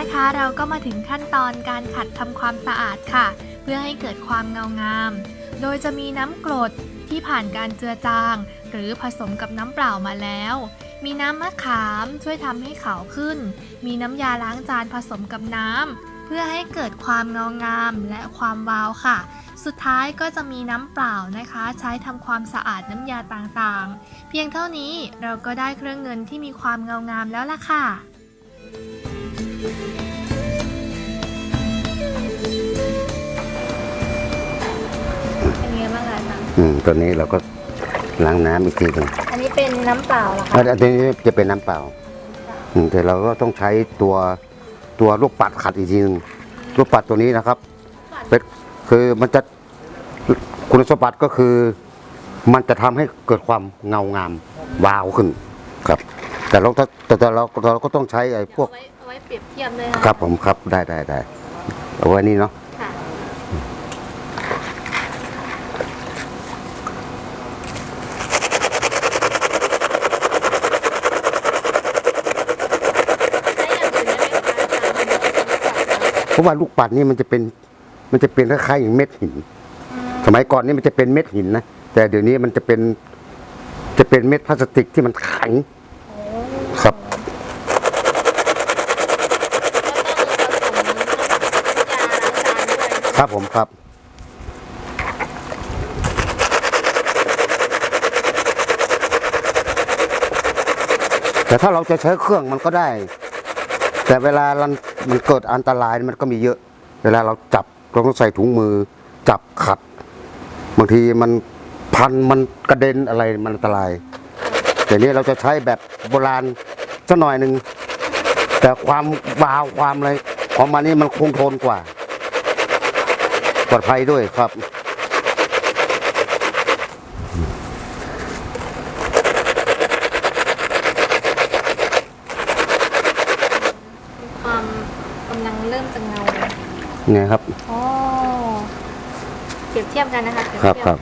นะคะ เราก็มาถึงขั้นตอนการขัดทำความสะอาดค่ะ เพื่อให้เกิดความเงางาม โดยจะมีน้ำกรดที่ผ่านการเจือจาง หรือผสมกับน้ำเปล่ามาแล้ว มีน้ำมะขามช่วยทำให้ขาวขึ้น มีน้ำยาล้างจานผสมกับน้ำเพื่อให้เกิดความเงางามและความวาวค่ะ สุดท้ายก็จะมีน้ำเปล่านะคะ ใช้ทำความสะอาดน้ำยาต่างๆ เพียงเท่านี้เราก็ได้เครื่องเงินที่มีความเงางามแล้วล่ะค่ะ อาจารย์อืมตัวนี้เราก็ล้างน้ำอีกทีหนึงอันนี้เป็นน้ำเปล่าเหรอคะอันนี้จะเป็นน้ำเปล่า อืมแต่เราก็ต้องใช้ตัวตัวลูกปัดขัดอีกทีหนึงลูกปัดตัวนี้นะครับเป็นคือมันจะคุณสมบัติก็คือ มันจะทำให้เกิดความเงางามวาวขึ้นครับ แต่เราถ้าแต่แต่เราเราก็ต้องใช้ไอ้พวกเอาไว้เอาไว้เปรียบเทียบเลยค่ะ ครับผมครับได้ได้ได้เอาไว้นี่เนาะ ราะว่าลูกปัดนี่มันจะเป็น มันจะเป็นคล้ายๆอย่างเม็ดหิน สมัยก่อนนี่มันจะเป็นเม็ดหินนะแต่เดี๋ยวนี้มันจะเป็น จะเป็นเม็ดพลาสติกที่มันแข็งครับครับผมครับแต่ถ้าเราจะใช้เครื่องมันก็ได้ แต่เวลามัน มันเกิดอันตรายมันก็มีเยอะ เวลาเราจับเราต้องใส่ถุงมือ จับขัด บางทีมันพันมันกระเด็นอะไรมันอันตราย แต่นี้เราจะใช้แบบโบราณสักหน่อยหนึ่งแต่ความบาวความอะไรของมันนี่มันคงทนกว่า ปลอดภัยด้วยครับ ความกำลังเริ่มจะเงา ไงครับอ๋อเปรียบเทียบกันนะคะเปรียบครับเทียครับ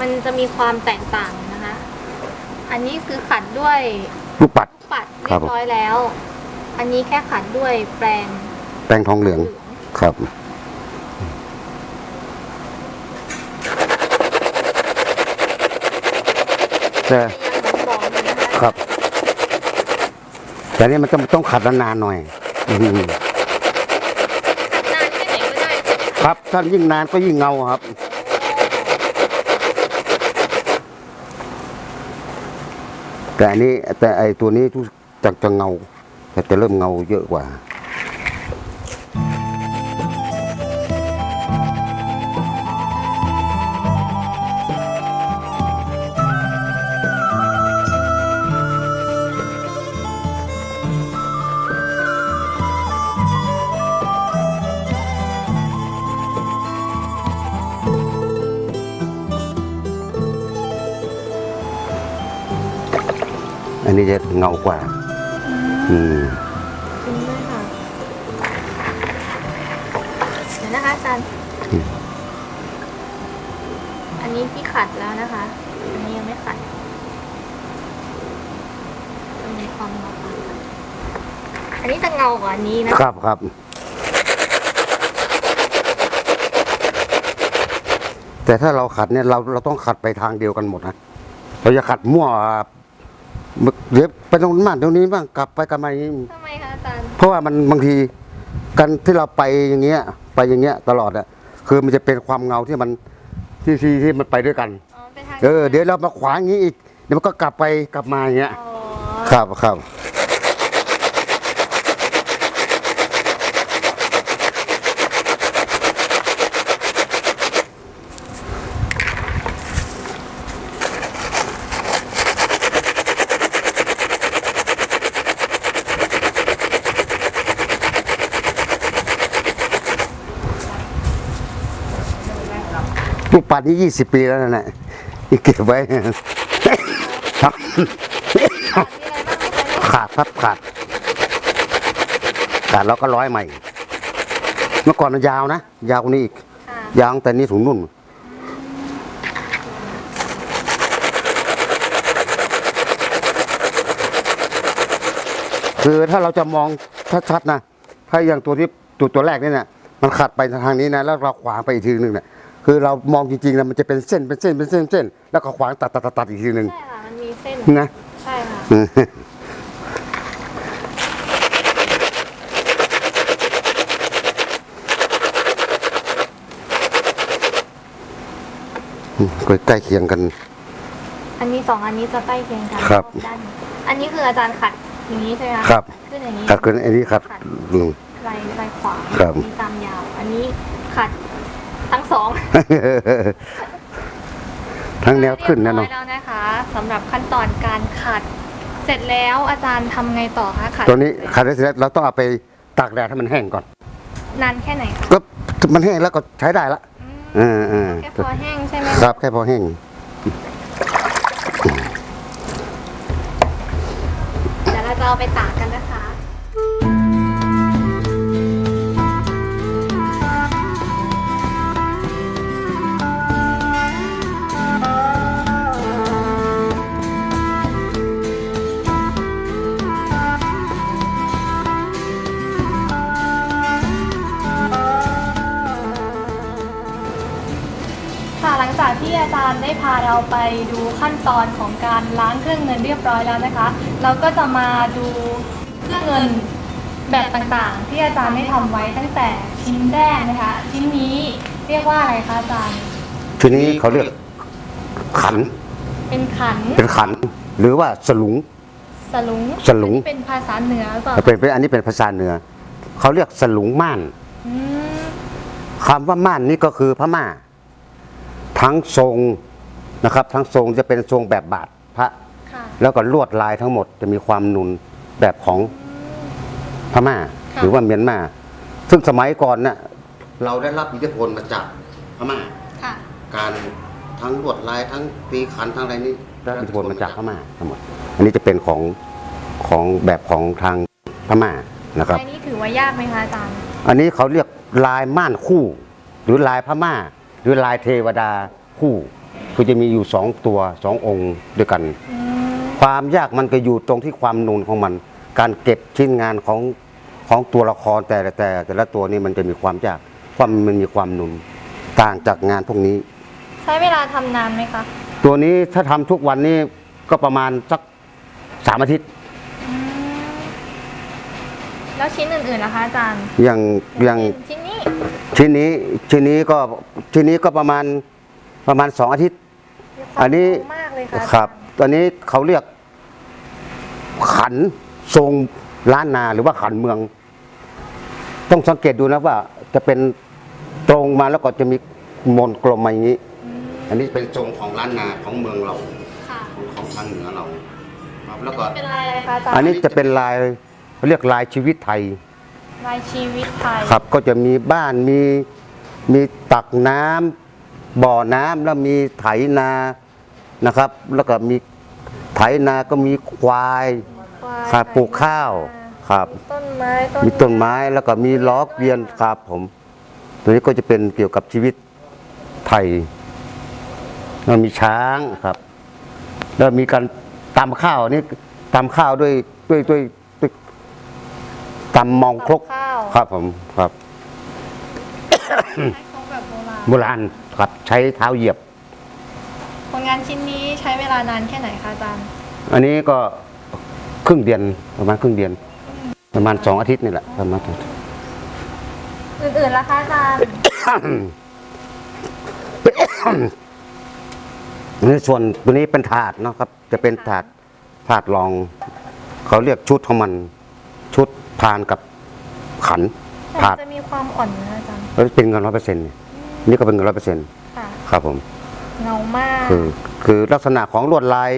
มันจะมีความแตกต่างนะคะ อันนี้คือขัดด้วยลูกปัด ลูกปัดคเรีรัยบบผม ร้อยแล้ว อันนี้แค่ขัดด้วยแปรงแป้งทองเหลืองครับ แต่ยังหอมๆอยู่นะคะครับ แต่นี่มันต้องต้องขัดนานๆหน่อย อืม ขัดนานแค่ไหนก็ได้ใช่ไหม ครับถ้ายิ่งนานก็ยิ่งเงาครับ แต่อันนี้แต่ไอตัวนี้จะจะเงาแต่จะเริ่มเงาเยอะกว่า จะเงากว่า อืมจริงด้วยค่ะเดี๋ยวนะคะอาจารย์ อืมอันนี้ที่ขัดแล้วนะคะ อันนี้ยังไม่ขัดจะมีความเงาต่างกันอันนี้จะเงากว่าอันนี้นะ ครับครับ แต่ถ้าเราขัดเนี่ยเราเราต้องขัดไปทางเดียวกันหมดนะ เราจะขัดมั่ว เดี๋ยวไปตรงนั้นบ้างตรงนี้บ้างกลับไปกลับมาอย่างนี้ทำไมคะอาจารย์เพราะว่ามันบางทีการที่เราไปอย่างเงี้ยไปอย่างเงี้ยตลอดอะคือมันจะเป็นความเงาที่มันที่ที่ที่มันไปด้วยกัน อ๋อเป็นทางเออ เดี๋ยวเรามาขวางอย่างนี้อีกเดี๋ยวมันก็กลับไปกลับมาอย่างเงี้ย อ๋อ ครับครับ ลูกปัดนี่ยี่สิบปีแล้วนะเนี่ยนี่เก็บไว้ครับมีอะไรบ้างไหมคะเนี่ยขาดครับขาด ขาดแล้วก็ร้อยใหม่ เมื่อก่อนมันยาวนะ ยาวกว่านี้อีกค่ะยาวตั้งแต่นี้ถึงนุ่นคือถ้าเราจะมองชัดๆนะถ้าอย่างตัวที่ตัวตัวแรกนี่เนี่ยมันขัดไปทางนี้นะ แล้วเราขวางไปอีกทีหนึ่งเนี่ย คือเรามองจริงๆนะมันจะเป็นเส้นเป็นเส้นเป็นเส้นเส้นแล้วก็ขวางตัดตัดตัดตัดอีกทีหนึ่งใช่ค่ะ มันมีเส้น นะ ใช่ค่ะอืมก็ใกล้เคียงกัน อันนี้สองอันนี้จะใกล้เคียงกันครับ ด้านนี้อันนี้คืออาจารย์ขัดอย่างนี้ใช่ไหมะครับ ขึ้นอย่างนี้ขัดขึ้นอันนี้ขัดลง ลายลายขวางครับ มีตามยาว อันนี้ขัด ทั้งสอง ทั้งแนวขึ้นนะเรียเนาะบร้อยแล้วนะคะสำหรับขั้นตอนการขัด เสร็จแล้วอาจารย์ทำไงต่อคะขัดตัวนี้ขัดได้เสร็จแล้วเราต้องเอาไปตากแดดให้มันแห้งก่อน นานแค่ไหนคะก็มันแห้งแล้วก็ใช้ได้ละอืมอ่าแค่พอแห้งใช่ไหมๆครับแค่พอแห้ง เดี๋ยวเราจะเอาไปตากกันนะคะค่ะ อาจารย์ได้พาเราไปดูขั้นตอนของการล้างเครื่องเงินเรียบร้อยแล้วนะคะ เราก็จะมาดูเครื่องเงินแบบต่างๆ ที่อาจารย์ได้ทำไว้ตั้งแต่ชิ้นแรกนะคะ ชิ้นนี้เรียกว่าอะไรคะอาจารย์ทีนี้เขาเรียกขัน เป็นขัน เป็นขัน หรือว่าสลุง สลุง สลุงอันนี้เป็นภาษาเหนือหรือเปล่าเป็นเป็นอันนี้เป็นภาษาเหนือ เขาเรียกสลุงม่านอืมคำว่าม่านนี่ก็คือพม่า ทั้งทรงนะครับ ทั้งทรงจะเป็นทรงแบบบาทพระ ค่ะแล้วก็ลวดลายทั้งหมดจะมีความนุนแบบของพม่าค่ะหรือว่าเมียนมา ซึ่งสมัยก่อนน่ะเราได้รับอิทธิพลมาจากพม่า ค่ะ การทั้งลวดลายทั้งตีขันทั้งอะไรนี้ได้อิทธิพลมาจากพม่าทั้งหมด อันนี้จะเป็นของของแบบของทางพม่านะครับอันนี้ถือว่ายากไหมคะอาจารย์ อันนี้เขาเรียกลายม่านคู่ หรือลายพม่า หรือลายเทวดาคู่คือจะมีอยู่สองตัวสององค์ด้วยกันอืมความยากมันก็อยู่ตรงที่ความนูนของมัน การเก็บชิ้นงานของของตัวละครแต่ละแต่แต่ละตัวนี้มันจะมีความยากความมันมีความนูนต่างจากงานพวกนี้ ใช้เวลาทำนานไหมคะตัวนี้ถ้าทำทุกวันนี้ก็ประมาณสักสามอาทิตย์อืมแล้วชิ้นอื่นๆล่ะคะอาจารย์อย่างอย่างชิ้นนี้ ชิ้นนี้ชิ้นนี้ก็ชิ้นนี้ก็ประมาณประมาณสองอาทิตย์มีความอันนี้เร็วมากเลยค่ะครับอาจาย์ตอนนี้เขาเรียก ขันทรงล้านนาหรือว่าขันเมือง ต้องสังเกตดูนะว่า จะเป็นตรงมาแล้วก็จะมีมนกลมมาอย่างนี้อืมอันนี้เป็นทรงของล้านนาของเมืองเราค่ะของของทางเหนือเราครับแล้วก็เป็นลายอะไรคะอาจารย์อันนี้จะเป็นลายเขาเรียกลายชีวิตไทย ลายชีวิตไทยครับก็จะมีบ้านมีมีตักน้ำบ่อน้ำแล้วมีไถนานะครับ แล้วก็มีไถนาก็มีควายควายครับปลูกข้าวครับ ต้นไม้ต้นมีต้นไม้แล้วก็มีล้อเกวียนครับผมตัวนี้ก็จะเป็นเกี่ยวกับชีวิตไทยแล้วมีช้างครับ แล้วมีการตำข้าวนี่ตำข้าวด้วยด้วยด้วยด้วย ตำมองครกข้าวครับผมครับใช้ครกแบบโบราณโบราณครับใช้เท้าเหยียบ ผลงานชิ้นนี้ใช้เวลานานแค่ไหนคะอาจารย์ อันนี้ก็ครึ่งเดือนประมาณครึ่งเดือน ประมาณสองอาทิตย์นี่แหละประมาณ อื่นๆล่ะคะอาจารย์ ในส่วนตัวนี้เป็นถาดเนาะครับ จะเป็นถาดถาดรอง เขาเรียกชุดของมันชุด พานกับขันแต่ถาดจะมีความอ่อนนะอาจารย์แล้วเป็นเงินร้อยเปอร์เซ็นต์นี่ก็เป็นเงินร้อยเปอร์เซ็นต์ค่ะครับผมเงามากคือคือลักษณะของลวดลาย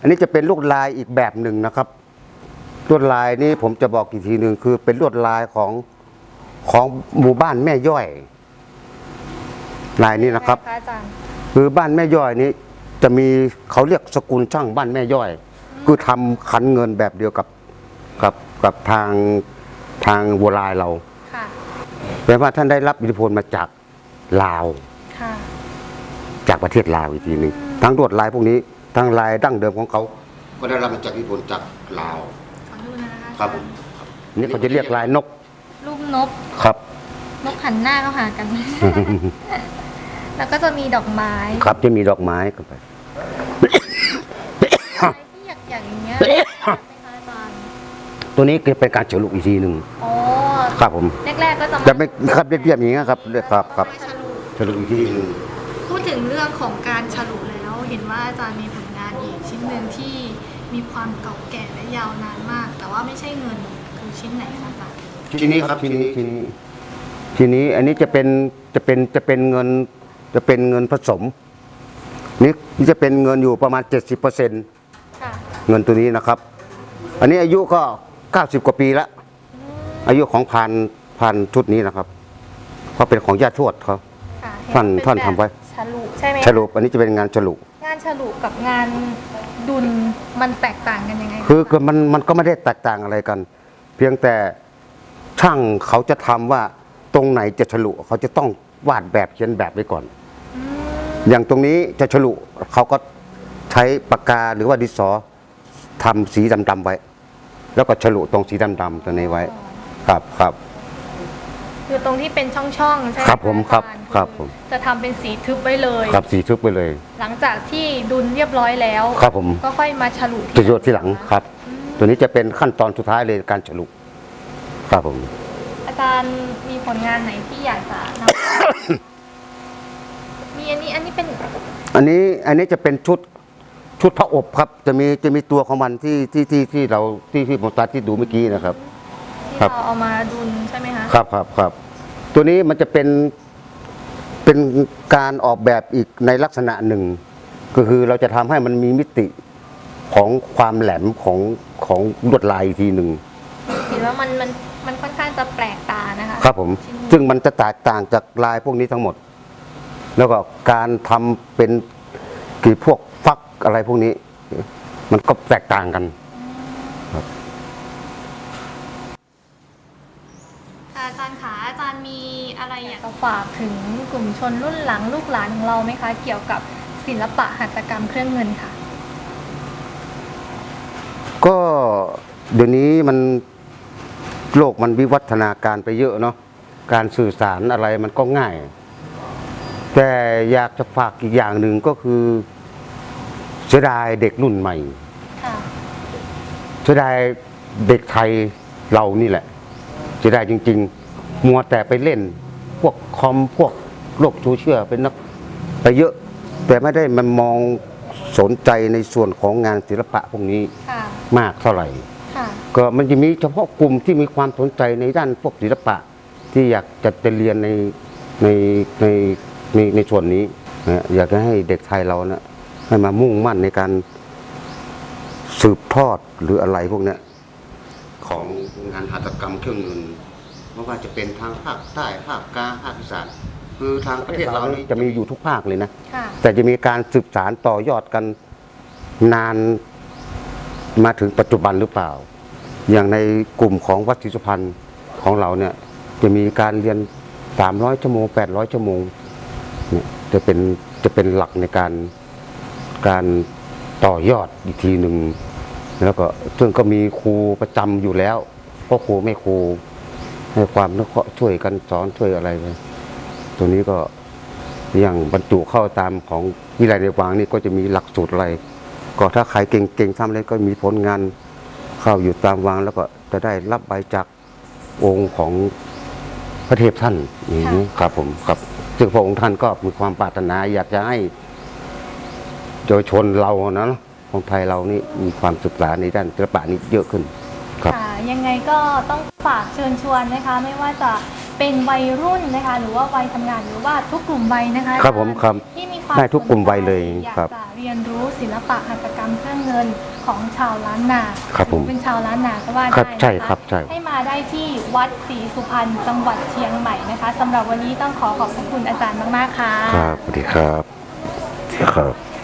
อันนี้จะเป็นลวดลายอีกแบบหนึ่งนะครับลวดลายนี้ผมจะบอกอีกทีหนึ่งคือเป็นลวดลายของของหมู่บ้านแม่ย่อย ลายนี้นะครับอาจารย์คือบ้านแม่ย่อยนี้ จะมีเขาเรียกสกุลช่างบ้านแม่ย่อย คือทำขันเงินแบบเดียวกับกับ กับทางทางโบราณเราค่ะแปลว่าท่านได้รับอิทธิพลมาจากลาว ค่ะ จากประเทศลาวอีกทีหนึ่งทั้งลวดลายพวกนี้ทั้งลายดั้งเดิมของเขาก็ได้รับมาจากอิทธิพลจากลาว ขอดูนะคะครับผมนี่เขาจะเรียกลายนกรูปนก ครับ นกหันหน้าเข้าหากัน แล้วก็จะมีดอกไม้ ครับจะมีดอกไม้กันไป อะไรที่อยากอย่างอย่างเงี้ยไหมคะอาจารย์ ตัวนี้ก็เป็นการเฉลุอีกทีหนึ่งอ๋อครับผมแรกๆก็จะจะไม่ครับเรียบๆอย่างนี้ครับครับครับไม่ฉลุเฉลุอีกทีหนึ่ง พูดถึงเรื่องของการฉลุแล้วเห็นว่าอาจารย์มีผลงานอีกชิ้นหนึ่งที่มีความเก่าแก่และยาวนานมาก แต่ว่าไม่ใช่เงินคือชิ้นไหนคะอาจารย์ทีนี้ครับทีนี้ทีนี้ทีนี้อันนี้จะเป็นจะเป็นจะเป็นเงินจะเป็นเงินผสมนี่นี่จะเป็นเงินอยู่ประมาณ 70%เค่ะ งินตัวนี้นะครับ อันนี้อายุก็ 90 กว่าปีแล้ว อายุของพันพันชุดนี้นะครับเพราะเป็นของญาติทวดเขาค่ะท่านเห็ท่านเป็ทำไว้ฉลุใช่ไหมคะฉลุอันนี้จะเป็นงานฉลุ งานฉลุกับงานดุลมันแตกต่างกันยังไงะคือคือมันมันก็ไม่ได้แตกต่างอะไรกัน เพียงแต่ช่างเขาจะทำว่าตรงไหนจะฉลุเขาจะต้องวาดแบบเขียนแบบไว้ก่อน อืมอย่างตรงนี้จะฉลุเขาก็ใช้ปากกาหรือว่าดินสอทำสีดำๆไว้ แล้วก็ฉลุตรงสีดำๆตัวนี้ไว้ ครับครับ คือตรงที่เป็นช่องๆใช่ไหมครับผมอาจาย์ครับครับผม จะทำเป็นสีทึบไว้เลย ครับสีทึบไปเลย หลังจากที่ดุลเรียบร้อยแล้ว ครับผม ก็ค่อยมาฉลุจะโยนที่หลังครับตัวนี้จะเป็นขั้นตอนสุดท้ายเลยการฉลุครับผม อาจารย์มีผลงานไหนที่อยากจะนำ มีอันนี้อันนี้เป็นอันนี้อันนี้จะเป็นชุด ชุดพระอบครับจะมีจะมีตัวของมันที่ที่ที่ที่เราที่ที่ผมตัดที่ดูเมื่อกี้นะครับ ที่ครับ เราเอามาดุลใช่ไหมคะครับครับครับ ตัวนี้มันจะเป็นเป็นการออกแบบอีกในลักษณะหนึ่ง ก็คือเราจะทำให้มันมีมิติของความแหลมของของลวดลายอีกทีหนึ่ง เห็นว่ามันมันมันค่อนข้างจะแปลกตานะคะครับผมชิ้นนี้ซึ่งมันจะแตกต่างจากลายพวกนี้ทั้งหมด แล้วก็การทำเป็นกี่พวกฟัก อะไรพวกนี้ มันก็แตกต่างกันอาจารย์คะอาจารย์มีอะไรอยากจะฝากถึงกลุ่มชนรุ่นหลังลูกหลานของเราไหมคะ เกี่ยวกับศิลปะหัตถกรรมเครื่องเงินค่ะ ก็เดี๋ยวนี้มันโลกมันวิวัฒนาการไปเยอะเนาะการสื่อสารอะไรมันก็ง่าย แต่อยากจะฝากอีกอย่างหนึ่งก็คือ เสียดายเด็กรุ่นใหม่ ค่ะ เสียดายเด็กไทยเรานี่แหละเสียดายจริง ๆ มัวแต่ไปเล่น พวกคอมพวกโลกโซเชียลเป็นนักไปเยอะ แต่ไม่ได้มันมองสนใจในส่วนของงานศิลปะพวกนี้ค่ะ มากเท่าไหร่ ค่ะ ก็มันจะมีเฉพาะกลุ่มที่มีความสนใจในด้านพวกศิลปะ ที่อยากจะไปเรียนในในในในในส่วนนี้นะอยากจะให้เด็กไทยเรานะ ให้มามุ่งมั่นในการสืบทอดหรืออะไรพวกเนี้ยของงานหัตถกรรมเครื่องเงินไม่ว่าจะเป็นทางภาคใต้ภาคกลางภาคอีสานคือทางประเทศเรานี่จะมีอยู่ทุกภาคเลยนะค่ะแต่จะมีการสืบสารต่อยอดกันนานมาถึงปัจจุบันหรือเปล่า อย่างในกลุ่มของวัดศรีสุพรรณของเราเนี่ย จะมีการเรียน 300 ชั่วโมง 800 ชั่วโมงเนี่ยจะเป็นจะเป็นหลักในการ การต่อยอดอีกทีหนึ่งแล้วก็ซึ่งก็มีครูประจำอยู่แล้วพ่อครูแม่ครูให้ความนึกเคราะห์ช่วยกันสอนช่วยอะไรไปตัวนี้ก็อย่างบรรจุเข้าตามของวิไลในวังนี่ก็จะมีหลักสูตรอะไร ก็ถ้าใครเก่งๆทำอะไรก็มีผลงานเข้าอยู่ตามวังแล้วก็จะได้รับใบจากองค์ของพระเทพท่านอย่างนี้ครับผมครับซึ่งพระองค์ท่านก็มีความปรารถนาอยากจะให้ เยาวชนเรานะของไทยเรานี่มีความศึกษาในด้านศิลปะนี้เยอะขึ้นครับ ค่ะยังไงก็ต้องฝากเชิญชวนนะคะ ไม่ว่าจะเป็นวัยรุ่นนะคะ หรือว่าวัยทำงานหรือว่าทุกกลุ่มวัยนะคะครับผมครับที่มีความได้ทุกกลุ่มวัยเลยสนใจอยากครับจะเรียนรู้ศิลปะหัตถกรรมเครื่องเงินของชาวล้านนาครับผมเป็นชาวล้านนาก็ว่าครับได้นะคะใช่ครับใช่ ให้มาได้ที่วัดศรีสุพรรณจังหวัดเชียงใหม่นะคะสำหรับวันนี้ต้องขอขอบพระคุณอาจารย์มากๆค่ะ ครับสวัสดีครับสวัสดีครับ